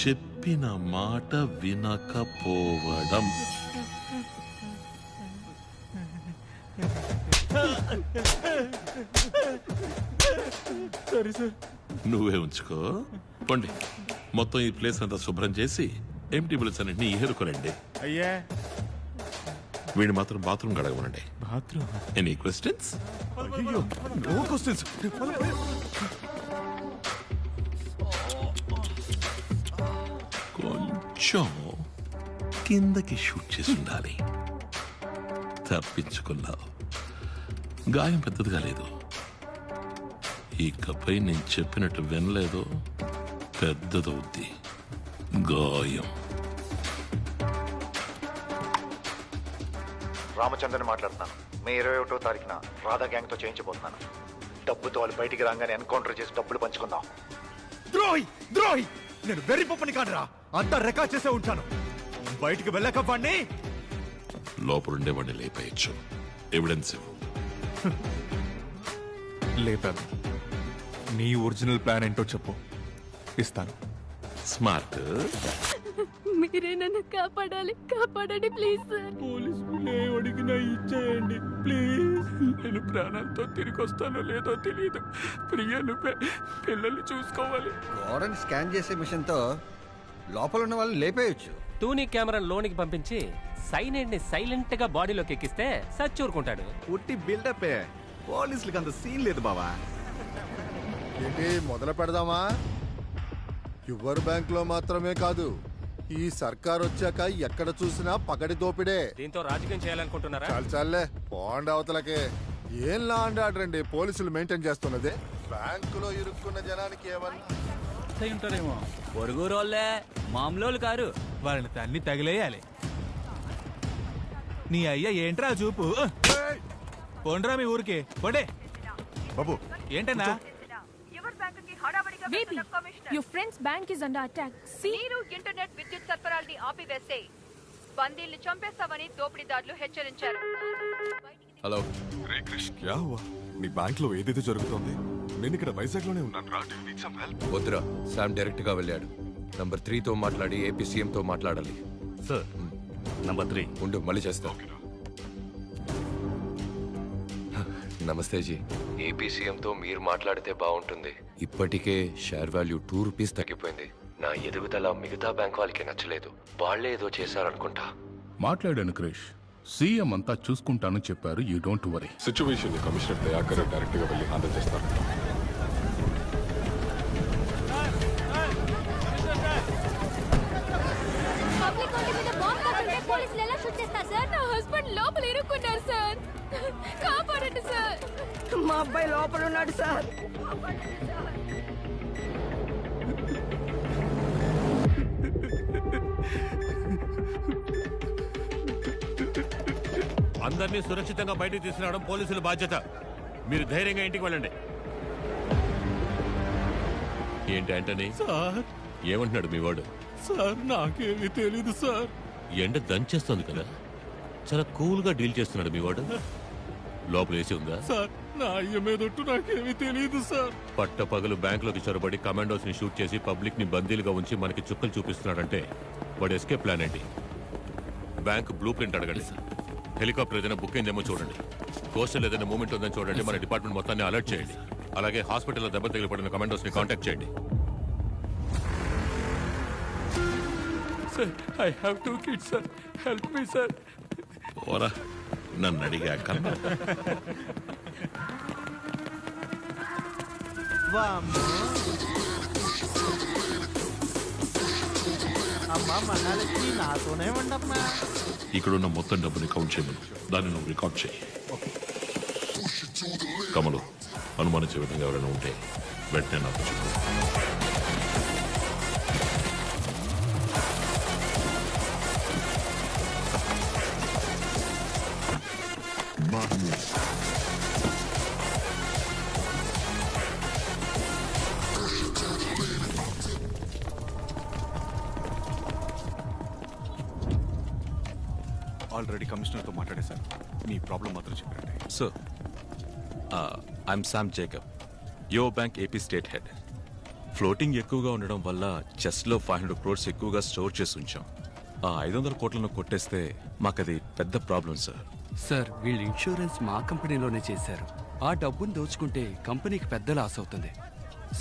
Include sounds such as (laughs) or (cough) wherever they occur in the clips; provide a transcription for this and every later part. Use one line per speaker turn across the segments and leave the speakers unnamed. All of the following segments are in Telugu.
చెప్పిన మాట వినకపోవడం.
సరే సార్.
నువ్వే ఉంచుకో. పండి. మొత్తం ఈ ప్లేస్ అంతా శుభ్రం చేసి ఎంటీ బిల్స్ అన్నింటినీ ఏరుకోనండి
అయ్యా.
వీడిని మాత్రం bathroom గడగమనండి
bathroom?
Any questions
no questions
కొంచెం కిందకి షూట్ చేసి ఉండాలి తప్పించుకున్నావు. గాయం పెద్దదిగా లేదు ఇకపై నేను చెప్పినట్టు వినలేదో. పెద్దదవుద్ది గాయం.
రామచంద్రని మాట్లాడుతున్నాను. మే ఇరవై ఒకటో తారీఖున రాధా గ్యాంగ్తో చేయించబోతున్నాను. డబ్బుతో వాళ్ళు బయటికి రాగానే ఎన్కౌంటర్ చేసి డబ్బులు పంచుకుందాం.
ద్రోహి! ద్రోహి! నేను వెర్రి పప్పని కాదురా. అంతా రికార్డ్ చేసే ఉంటాను. బయటికి వెళ్ళక వాడిని
లోపలుండే వాడిని లేపేయచ్చు. ఎవిడెన్స్
లేపాను. నీ ఒరిజినల్ ప్లాన్ ఏంటో చెప్పు. ఇస్తాను.
స్మార్ట్
మీరే నన్ను కాపాడాలి. కాపాడండి ప్లీజ్ సార్
పోలీసులు అడిగినా ఇచ్చేయండి. ప్లీజ్ నేను ప్రాణాలతో తిరిగి వస్తానో లేదో తెలియదు ప్రియ నువ్వే పిల్లల్ని చూసుకోవాలి.
గోడని స్కాన్ చేసే మిషన్తో లోపల ఉన్న వాళ్ళని లేపేయచ్చు.
టూనీ కెమెరా లోనికి పంపించి సైనైడ్ని సైలెంట్గా బాడీలోకి ఎక్కిస్తే సచ్చూరుకుంటాడు.
ఉట్టి బిల్డప్ పోలీసులకు అంత సీన్ లేదు బావా.
ఏంటి మొదలు పెడదామా? యువర్ బ్యాంక్లో మాత్రమే కాదు ఈ సర్కార్ వచ్చాక ఎక్కడ చూసినా పగడి దోపిడే.
దీంతో రాజకీయం చేయాలనుకుంటున్నారా?
చాలు చాలే పోండి అవతలకే. ఏం లా అండ్ ఆర్డర్ అండి పోలీసులు మెయింటైన్ చేస్తున్నది? బ్యాంకులో ఇరుక్కున్న జనానికి ఏమన్నా
ఉంటారేమో. పొరుగురోళ్ళే మామూలు కారు.
వాళ్ళని తన్ని తగిలేయాలి. నీ అయ్య ఏంట్రా చూపు? పోండ్రా మీ ఊరికి. పోండే.
బాబు
ఏంటన్నా?
Baby your friends bank is under attack
నీరు ఇంటర్నెట్ విద్యుత్ సరఫరాల్ని ఆపివేసే బందీల్ని చంపేస్తామని దోపిడీదారులు హెచ్చరించారు.
హలో. నీ బ్యాంక్లో ఏదైతే జరుగుతోంది? నేను ఇక్కడ వైజాగ్లోనే ఉన్నాను రా నీడ్ సమ్ హెల్ప్
వద్దురా శామ్ డైరెక్ట్గా వెళ్ళాడు. నంబర్తో మాట్లాడి ఏపీ సీఎం తో మాట్లాడాలి.
Sir number three.
ఉండు మళ్ళీ చేస్తా. నమస్తే జీ. ఏపీ సీఎం తో మీరు మాట్లాడితే బాగుంటుంది. ఇప్పటికే షేర్ వాల్యూ టూ రూపీస్ తగ్గిపోయింది. నా ఎదుగుదల మిగతా బ్యాంక్ వాళ్ళకి నచ్చలేదు. వాళ్ళే ఏదో చేశారనుకుంటా.
మాట్లాడాను క్రిష్. సీఎం అంతా చూసుకుంటానని చెప్పారు. You don't worry.
సిచ్యువేషన్ని కమిషనర్ దయాకర్ డైరెక్ట్గా వెళ్ళి హ్యాండిల్ చేస్తారు
లోపల ఇరుక్కున్నారు సార్. కాపాడండి సార్.
మా అబ్బాయి లోపల ఉన్నాడు సార్.
అందరినీ సురక్షితంగా బయటకు తీసుకురావడం పోలీసుల బాధ్యత. మీరు ధైర్యంగా ఇంటికి వెళ్ళండి.
ఏంటి ఆంటనీ?
సార్.
ఏమంటున్నాడు మీ వాడు?
సార్ నాకేమీ తెలీదు సార్.
ఎండ దంచేస్తుంది కదా. చాలా కూల్గా డీల్ చేస్తున్నాడు మీ వాడు. లోపల వేసి ఉందా?
సార్ నా అయ్య మీదొట్టు నాకేమీ తెలియదు సార్.
పట్ట పగలు బ్యాంకులోకి చొరబడి కమాండోస్ని షూట్ చేసి పబ్లిక్ని బందీలుగా ఉంచి మనకి చుక్కలు చూపిస్తున్నాడంటే వాడు ఎస్కేప్ ప్లాన్ ఏంటి? బ్యాంక్ బ్లూ ప్రింట్ అడగండి. హెలికాప్టర్ ఏదైనా బుక్ అయిందేమో చూడండి. కోస్టల్ ఏదైనా మూమెంట్ ఉందని చూడండి. మన డిపార్ట్మెంట్ మొత్తాన్ని అలర్ట్ చేయండి. అలాగే హాస్పిటల్లో దెబ్బ తగిలిపడిన కమాండోస్ని కాంటాక్ట్ చేయండి.
Sir I have two kids sir help me sir
ఓరా నన్ను అడిగాక
అమ్మా మహాలక్ష్మి నాతోనే ఉండమ్మా.
ఇక్కడున్న మొత్తం డబ్బుని కౌంట్ చేయమను. దాన్ని నువ్వు రికార్డ్ చేయి. కమలు అనుమానించే విధంగా ఎవరైనా ఉంటే వెంటనే నాకు చెప్పు.
ఆల్రెడీ కమిషనర్తో మాట్లాడేశారు మీ ప్రాబ్లం మాత్రం చెప్పండి
sir I'm Sam Jacob your bank AP state head floating ఎక్కువగా ఉండడం వల్ల చెస్ట్లో ఫైవ్ హండ్రెడ్ క్రోర్స్ ఎక్కువగా స్టోర్ చేసి ఉంచాం. ఆ ఐదు వందల కోట్లను కొట్టేస్తే మాకది పెద్ద ప్రాబ్లం సార్
సార్ వీళ్ళు ఇన్సూరెన్స్ మా కంపెనీలోనే చేశారు. ఆ డబ్బును దోచుకుంటే కంపెనీకి పెద్ద లాస్ అవుతుంది.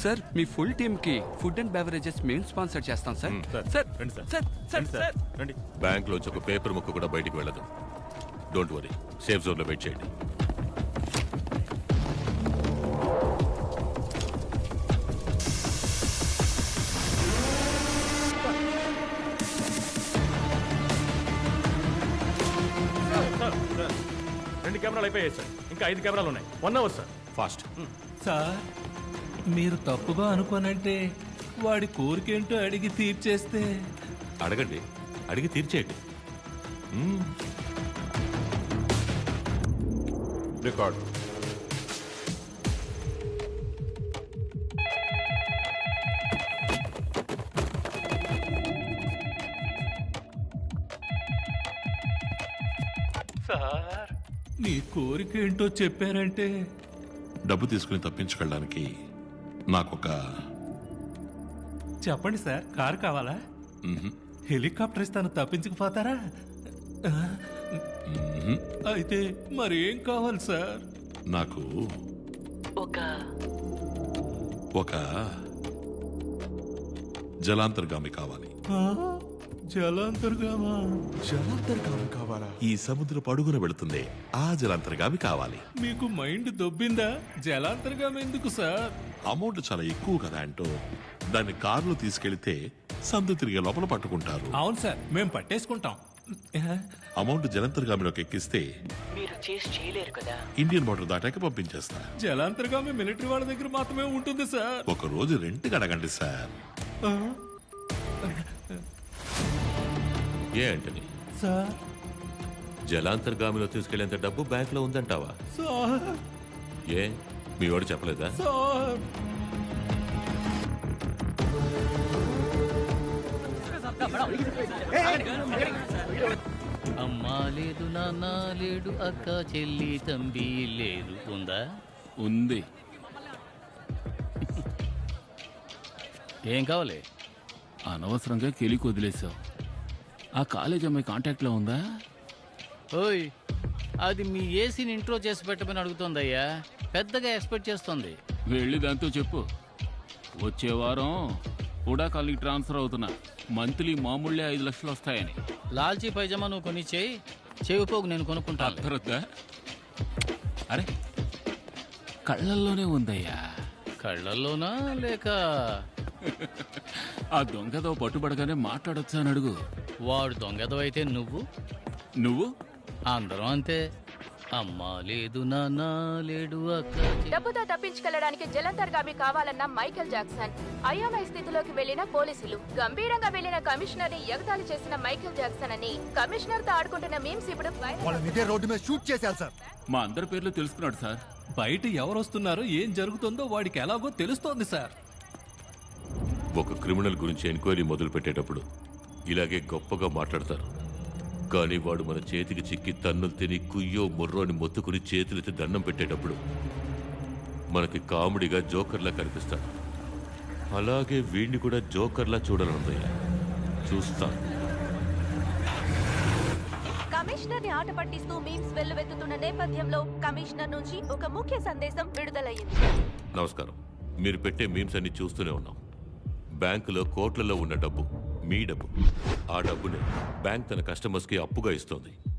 సార్ మీ ఫుల్ టీమ్కి ఫుడ్ అండ్ బెవరేజెస్ మేము స్పాన్సర్ చేస్తాం sir. Sir sir sir. Sir
రండి బ్యాంక్ లోంచి ఒక పేపర్ ముక్క కూడా బయటికి వెళ్ళదు. Don't worry. సేఫ్ జోన్లో వెయిట్ చేయండి.
కెమెరాలు అయిపోయాయి సార్. ఇంకా ఐదు కెమెరాలు ఉన్నాయి. One hour sir.
Fast.
Sir మీరు తప్పుగా అనుకోనంటే వాడి కోరికేంటో అడిగి తీర్చేస్తే.
అడగండి. అడిగి తీర్చేయండి. రికార్డ్.
సార్ మీ కోరికేంటో చెప్పారంటే?
డబ్బు తీసుకుని తప్పించుకెళ్ళడానికి నాకొక
చెప్పండి సార్ కారు కావాలా?
మ్మ్.
హెలికాప్టర్ ఇస్తాను తప్పించకపోతారా? ఆ,
మ్మ్.
అయితే మరేం కావాలి సార్?
నాకు
ఒక
ఒక జలాంతర్గామి కావాలి.
జలాంతర్గామా?
జలాంతర్గామి కావాలా? ఈ సముద్రపు అడుగున వెళుతుంది. ఆ జలాంతర్గామి కావాలి.
మీకు మైండ్ దొబ్బిందా? జలాంతర్గామి ఎందుకు సార్?
అమౌంట్ చాలా ఎక్కువ కదా అంటూ. దాన్ని కారులో తీసుకెళ్తే సందు తిరిగే లోపల పట్టుకుంటారు.
అవును సార్ మేము పట్టేసుకుంటాం.
అమౌంట్ జలంతర్గామిలోకి ఎక్కిస్తే
మీరు చేసి చేయలేరు కదా.
ఇండియన్ బార్డర్ దాటాక పంపించేస్తా.
జలాంతర్గామి మిలిటరీ వాళ్ళ దగ్గర మాత్రమే ఉంటుంది సార్.
ఒక రోజు రెంట్కి అడగండి సార్.
ఏ అంటని
సార్.
జలాంతర్గామిలో తీసుకెళ్ళేంత డబ్బు బ్యాంక్లో ఉందంటావా?
సార్.
ఏ? మీ వాడు చెప్పలేదా?
సార్.
అమ్మా లేదు నాన్న లేడు అక్క చెల్లి తంబి లేదు. ఉందా?
ఉంది.
ఏం కావాలి?
అనవసరంగా కెలికి వదిలేసావు. ఆ కాలేజ్ అమ్మాయి కాంటాక్ట్లో ఉందా?
ఓయ్ అది మీ ఏసీని ఇంట్రో చేసి పెట్టమని అడుగుతోందయ్యా. పెద్దగా ఎక్స్పెక్ట్ చేస్తోంది.
వెళ్ళి దాంతో చెప్పు. వచ్చే వారం కూడా కాలనీకి ట్రాన్స్ఫర్ అవుతున్నా. మంత్లీ మామూలే ఐదు లక్షలు వస్తాయని.
లాల్చీ పైజమా నువ్వు కొని చేయి. చెవిపోగు నేను కొనుక్కుంటాను.
అర్థరద్దా అరే కళ్ళల్లోనే ఉందయ్యా.
కళ్ళల్లోనా లేక? (laughs)
ఆ దొంగతో పట్టుబడగానే మాట్లాడొచ్చా అని అడుగు.
వాడు దొంగదవైతే నువ్వు?
నువ్వు?
అందరం అంతే. అమ్మా లేదు నాన్న లేడు
డబ్బుతో తప్పించుకెళ్ళడానికి జలంతర్గామి కావాలన్న మైకేల్ జాక్సన్ అయోమయ స్థితిలోకి వెళ్ళిన పోలీసులు గంభీరంగా వెళ్ళిన కమిషనర్ని ఎగతాళి చేసిన మైకేల్ జాక్సన్ అని కమిషనర్తో ఆడుకుంటున్న మీమ్స్ ఇప్పుడు
రోడ్డు మీద షూట్ చేశారు సార్.
మా అందరి పేర్లు తెలుసుకున్నాడు సార్.
బయట ఎవరు వస్తున్నారో ఏం జరుగుతుందో వాడికి ఎలాగో తెలుస్తోంది సార్.
ఒక క్రిమినల్ గురించి ఎంక్వైరీ మొదలు పెట్టేటప్పుడు ఇలాగే గొప్పగా మాట్లాడతారు. కానీ వాడు మన చేతికి చిక్కి తన్నులు తిని కుయ్యో ముర్రోని మొత్తుకుని చేతులెత్తి దండం పెట్టేటప్పుడు మనకి కామెడీగా జోకర్లా కనిపిస్తాడు. అలాగే వీడిని కూడా జోకర్లా చూడాలనుందయ్యా చూస్తా.
కమిషనర్ని ఆట పట్టిస్తూ మీమ్స్ వెల్లువెత్తుతున్న నేపథ్యంలో కమిషనర్ నుంచి ఒక ముఖ్య సందేశం విడుదలయ్యింది.
నమస్కారం. మీరు పెట్టే మీమ్స్ అన్ని చూస్తూనే ఉన్నాం. బ్యాంకులో కోట్లలో ఉన్న డబ్బు మీ డబ్బు. ఆ డబ్బుని బ్యాంక్ తన కస్టమర్స్కి అప్పుగా ఇస్తోంది.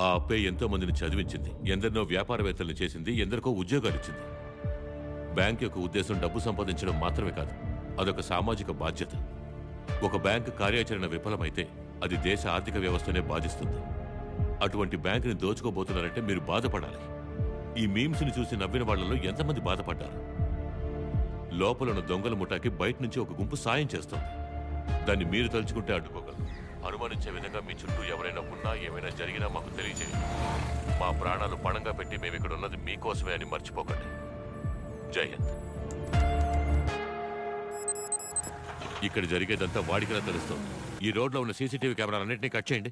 ఆ అప్పే ఎంతో మందిని చదివించింది. ఎందరినో వ్యాపారవేత్తలను చేసింది ఎందరికో ఉద్యోగాలు ఇచ్చింది. బ్యాంక్ యొక్క ఉద్దేశం డబ్బు సంపాదించడం మాత్రమే కాదు అదొక సామాజిక బాధ్యత. ఒక బ్యాంక్ కార్యాచరణ విఫలమైతే అది దేశ ఆర్థిక వ్యవస్థనే బాధిస్తుంది. అటువంటి బ్యాంకుని దోచుకోబోతున్నారంటే మీరు బాధపడాలి. ఈ మీమ్స్ని చూసి నవ్విన వాళ్ళలో ఎంతమంది బాధపడ్డారు? లోపల ఉన్న దొంగల ముఠాకి బయట నుంచి ఒక గుంపు సాయం చేస్తుంది. దాన్ని మీరు తలుచుకుంటే అడ్డుకోగలరు. అనుమానించే విధంగా మీ చుట్టూ ఎవరైనా ఉన్నా ఏమైనా జరిగినా మాకు తెలియజేయండి మా ప్రాణాలు పణంగా పెట్టి మేము ఇక్కడ ఉన్నది మీకోసమే అని మర్చిపోకండి. జయంత్ ఇక్కడ జరిగేదంతా వాడికిలా తెలుస్తుంది. ఈ రోడ్లో ఉన్న సీసీటీవీ కెమెరాలన్నింటినీ కట్ చేయండి.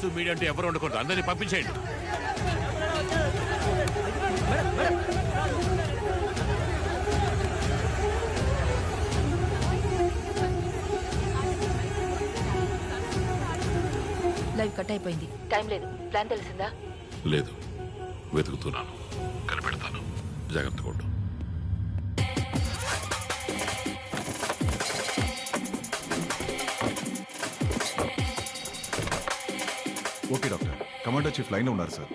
ప్రెస్ మీడియా అంటే ఎవరు ఉండకూడదు. అందరినీ పంపించేయండి.
లైవ్ కట్ అయిపోయింది. టైం లేదు. ప్లాన్ తెలిసిందా?
లేదు. వెతుకుతున్నాను. కనిపెడతాను. జాగ్రత్తగా ఉండు.
Okay doctor. Commander chief line ఉన్నారు సార్.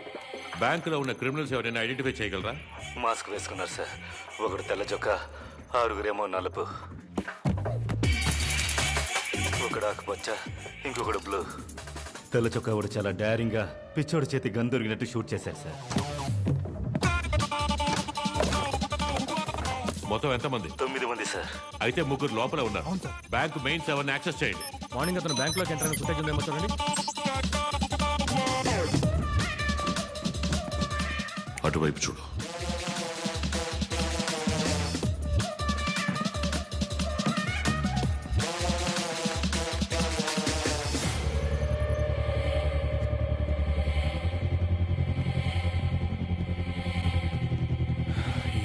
బ్యాంకులో ఉన్న క్రిమినల్స్ ఎవరైనా ఐడెంటిఫై చేయగలరా?
మాస్క్ వేసుకున్నారు సార్. ఒకడు తెల్ల చొక్క ఆరుగురేమో నలుపు. ఒకడు ఆకుపచ్చ ఇంకొకడు బ్లూ.
తెల్ల చొక్కా వాడు చాలా డైరింగ్గా పిచ్చోడి చేతి గన్ దొరికినట్టు షూట్ చేశారు సార్.
మొత్తం ఎంతమంది?
తొమ్మిది మంది సార్.
అయితే ముగ్గురు లోపల ఉన్నారు. బ్యాంక్ మెయిన్ సెవెన్ యాక్సెస్ చేయండి.
మార్నింగ్ అతను బ్యాంక్లోకి ఎంటర్ అయిన ఫుటేజ్ ఉందేమో చూడండి.
అటువైపు చూడు.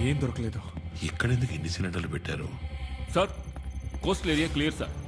ఏం దొరకలేదు.
ఇక్కడెందుకు ఎన్ని సిలిండర్లు పెట్టారు?
Sir coastal area clear sir